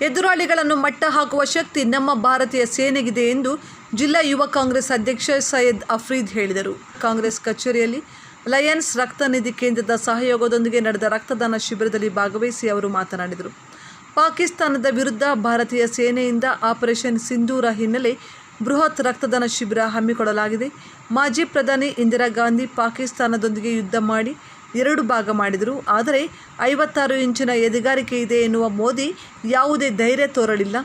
ಎದುರಾಳಿಗಳನ್ನು ಮಟ್ಟ ಹಾಕುವ ಶಕ್ತಿ ನಮ್ಮ ಭಾರತೀಯ ಸೇನೆಗಿದೆ ಎಂದು ಜಿಲ್ಲಾ ಯುವ ಕಾಂಗ್ರೆಸ್ ಅಧ್ಯಕ್ಷ ಸೈಯದ್ ಅಫ್ರೀದ್ ಹೇಳಿದರು. ಕಾಂಗ್ರೆಸ್ ಕಚೇರಿಯಲ್ಲಿ ಲಯನ್ಸ್ ರಕ್ತನಿಧಿ ಕೇಂದ್ರದ ಸಹಯೋಗದೊಂದಿಗೆ ನಡೆದ ರಕ್ತದಾನ ಶಿಬಿರದಲ್ಲಿ ಭಾಗವಹಿಸಿ ಅವರು ಮಾತನಾಡಿದರು. ಪಾಕಿಸ್ತಾನದ ವಿರುದ್ಧ ಭಾರತೀಯ ಸೇನೆಯಿಂದ ಆಪರೇಷನ್ ಸಿಂಧೂರ ಹಿನ್ನೆಲೆ ಬೃಹತ್ ರಕ್ತದಾನ ಶಿಬಿರ ಹಮ್ಮಿಕೊಳ್ಳಲಾಗಿದೆ. ಮಾಜಿ ಪ್ರಧಾನಿ ಇಂದಿರಾ ಗಾಂಧಿ ಪಾಕಿಸ್ತಾನದೊಂದಿಗೆ ಯುದ್ಧ ಮಾಡಿ ಎರಡು ಭಾಗ ಮಾಡಿದರು. ಆದರೆ ಐವತ್ತಾರು ಇಂಚಿನ ಎದೆಗಾರಿಕೆ ಇದೆ ಎನ್ನುವ ಮೋದಿ ಯಾವುದೇ ಧೈರ್ಯ ತೋರಲಿಲ್ಲ.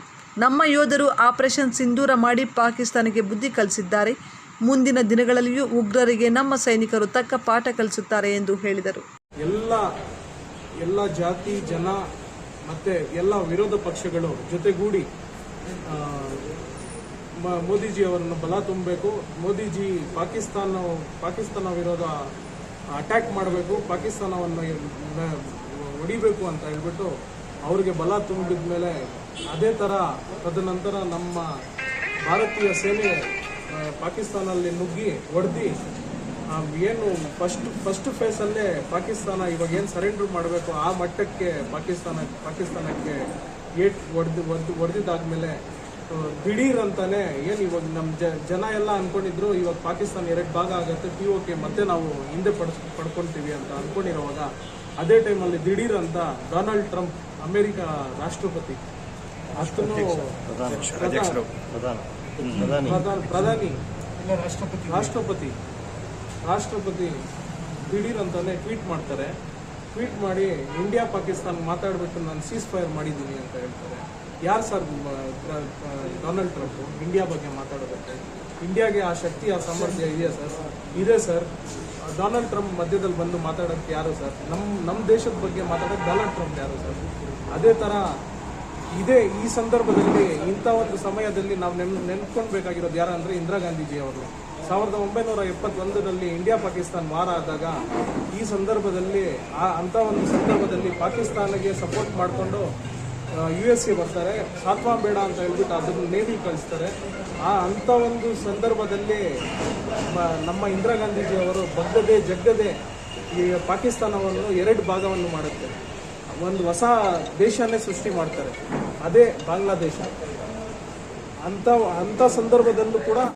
ನಮ್ಮ ಯೋಧರು ಆಪರೇಷನ್ ಸಿಂಧೂರ ಮಾಡಿ ಪಾಕಿಸ್ತಾನಕ್ಕೆ ಬುದ್ಧಿ ಕಲಿಸಿದ್ದಾರೆ. ಮುಂದಿನ ದಿನಗಳಲ್ಲಿಯೂ ಉಗ್ರರಿಗೆ ನಮ್ಮ ಸೈನಿಕರು ತಕ್ಕ ಪಾಠ ಕಲಿಸುತ್ತಾರೆ ಎಂದು ಹೇಳಿದರು. ಎಲ್ಲ ಎಲ್ಲ ಜಾತಿ, ಜನ ಮತ್ತೆ ಎಲ್ಲ ವಿರೋಧ ಪಕ್ಷಗಳು ಜೊತೆಗೂಡಿ ಆ, ಮ- ಮೋದಿಜಿ ಅವರನ್ನು ಬಲ ತುಂಬಬೇಕು. ಮೋದಿಜಿ ಪಾಕಿಸ್ತಾನ ಪಾಕಿಸ್ತಾನ ವಿರೋಧ ಅಟ್ಯಾಕ್ ಮಾಡಬೇಕು. ಪಾಕಿಸ್ತಾನವನ್ನು ಹೊಡಿಬೇಕು ಅಂತ ಹೇಳ್ಬಿಟ್ಟು ಅವರಿಗೆ ಬಲ ತುಂಬಿದ ಮೇಲೆ ಅದೇ ಥರ ತದನಂತರ ನಮ್ಮ ಭಾರತೀಯ ಸೇನೆ ಪಾಕಿಸ್ತಾನಲ್ಲಿ ನುಗ್ಗಿ ಹೊಡೆದು ಏನು ಫಸ್ಟ್ ಫಸ್ಟ್ ಫೇಸಲ್ಲೇ ಪಾಕಿಸ್ತಾನ ಇವಾಗ ಏನು ಸರೆಂಡರ್ ಮಾಡಬೇಕು ಆ ಮಟ್ಟಕ್ಕೆ ಪಾಕಿಸ್ತಾನ ಪಾಕಿಸ್ತಾನಕ್ಕೆ ಏಟ್ ಹೊಡೆದು ಹೊಡೆದು ಹೊಡೆದಿದ್ದಾದ್ಮೇಲೆ ದಿಢೀರ್ ಅಂತಾನೆ ಏನು ಇವಾಗ ನಮ್ಮ ಜ ಜನ ಎಲ್ಲ ಅನ್ಕೊಂಡಿದ್ರು ಇವಾಗ ಪಾಕಿಸ್ತಾನ ಎರಡು ಭಾಗ ಆಗುತ್ತೆ ಪಿ ಓಕೆ ಮತ್ತೆ ನಾವು ಹಿಂದೆ ಪಡ್ಸ್ ಪಡ್ಕೊಳ್ತೀವಿ ಅಂತ ಅನ್ಕೊಂಡಿರೋವಾಗ ಅದೇ ಟೈಮಲ್ಲಿ ದಿಢೀರ್ ಅಂತ ಡೊನಾಲ್ಡ್ ಟ್ರಂಪ್ ಅಮೆರಿಕ ರಾಷ್ಟ್ರಪತಿ. ಅಷ್ಟನ್ನು ಪ್ರಧಾನ ಪ್ರಧಾನಿ ರಾಷ್ಟ್ರಪತಿ. ರಾಷ್ಟ್ರಪತಿ. ದಿಢೀರ್ ಅಂತಾನೆ ಟ್ವೀಟ್ ಮಾಡ್ತಾರೆ. ಟ್ವೀಟ್ ಮಾಡಿ ಇಂಡಿಯಾ ಪಾಕಿಸ್ತಾನ ಮಾತಾಡ್ಬಿಟ್ಟು ನಾನು ಸೀಸ್ ಫೈರ್ ಮಾಡಿದ್ದೀನಿ ಅಂತ ಹೇಳ್ತಾರೆ. ಯಾರು ಸರ್ ಡೊನಾಲ್ಡ್ ಟ್ರಂಪ್ ಇಂಡಿಯಾ ಬಗ್ಗೆ ಮಾತಾಡೋದಕ್ಕೆ. ಇಂಡಿಯಾಗೆ ಆ ಶಕ್ತಿ, ಆ ಸಾಮರ್ಥ್ಯ ಇದೆಯಾ ಸರ್? ಇದೆ ಸರ್. ಡೊನಾಲ್ಡ್ ಟ್ರಂಪ್ ಮಧ್ಯದಲ್ಲಿ ಬಂದು ಮಾತಾಡೋಕ್ಕೆ ಯಾರು ಸರ್? ನಮ್ಮ ನಮ್ಮ ದೇಶದ ಬಗ್ಗೆ ಮಾತಾಡೋಕ್ಕೆ ಡೊನಾಲ್ಡ್ ಟ್ರಂಪ್ ಯಾರು ಸರ್? ಅದೇ ಥರ ಇದೇ ಈ ಸಂದರ್ಭದಲ್ಲಿ ಇಂಥ ಒಂದು ಸಮಯದಲ್ಲಿ ನಾವು ನೆನ್, ನೆನ್ಕೊಳ್ಬೇಕಾಗಿರೋದು ಯಾರಂದ್ರೆ ಇಂದಿರಾ ಗಾಂಧೀಜಿ ಅವರು. ಸಾವಿರದ ಒಂಬೈನೂರ ಎಪ್ಪತ್ತೊಂದರಲ್ಲಿ ಇಂಡಿಯಾ ಪಾಕಿಸ್ತಾನ ವಾರ ಆದಾಗ ಈ ಸಂದರ್ಭದಲ್ಲಿ, ಆ, ಅಂಥ ಒಂದು ಸಂದರ್ಭದಲ್ಲಿ ಪಾಕಿಸ್ತಾನಗೆ ಸಪೋರ್ಟ್ ಮಾಡಿಕೊಂಡು ಯು ಎಸ್ಗೆ ಬರ್ತಾರೆ. ಸಾತ್ವಾ ಬೇಡ ಅಂತ ಹೇಳ್ಬಿಟ್ಟು ಅದನ್ನು ನೇವಿ ಕಳಿಸ್ತಾರೆ. ಆ ಅಂಥ ಒಂದು ಸಂದರ್ಭದಲ್ಲಿ ನಮ್ಮ ಇಂದಿರಾ ಗಾಂಧೀಜಿ ಅವರು ಬಗ್ಗದೆ ಜಗ್ಗದೆ ಈ ಪಾಕಿಸ್ತಾನವನ್ನು ಎರಡು ಭಾಗವನ್ನು ಮಾಡುತ್ತೆ. ಒಂದು ಹೊಸ ದೇಶನೇ ಸೃಷ್ಟಿ ಮಾಡ್ತಾರೆ. ಅದೇ ಬಾಂಗ್ಲಾದೇಶ. ಅಂತ ಅಂತ ಸಂದರ್ಭದಲ್ಲೂ ಕೂಡ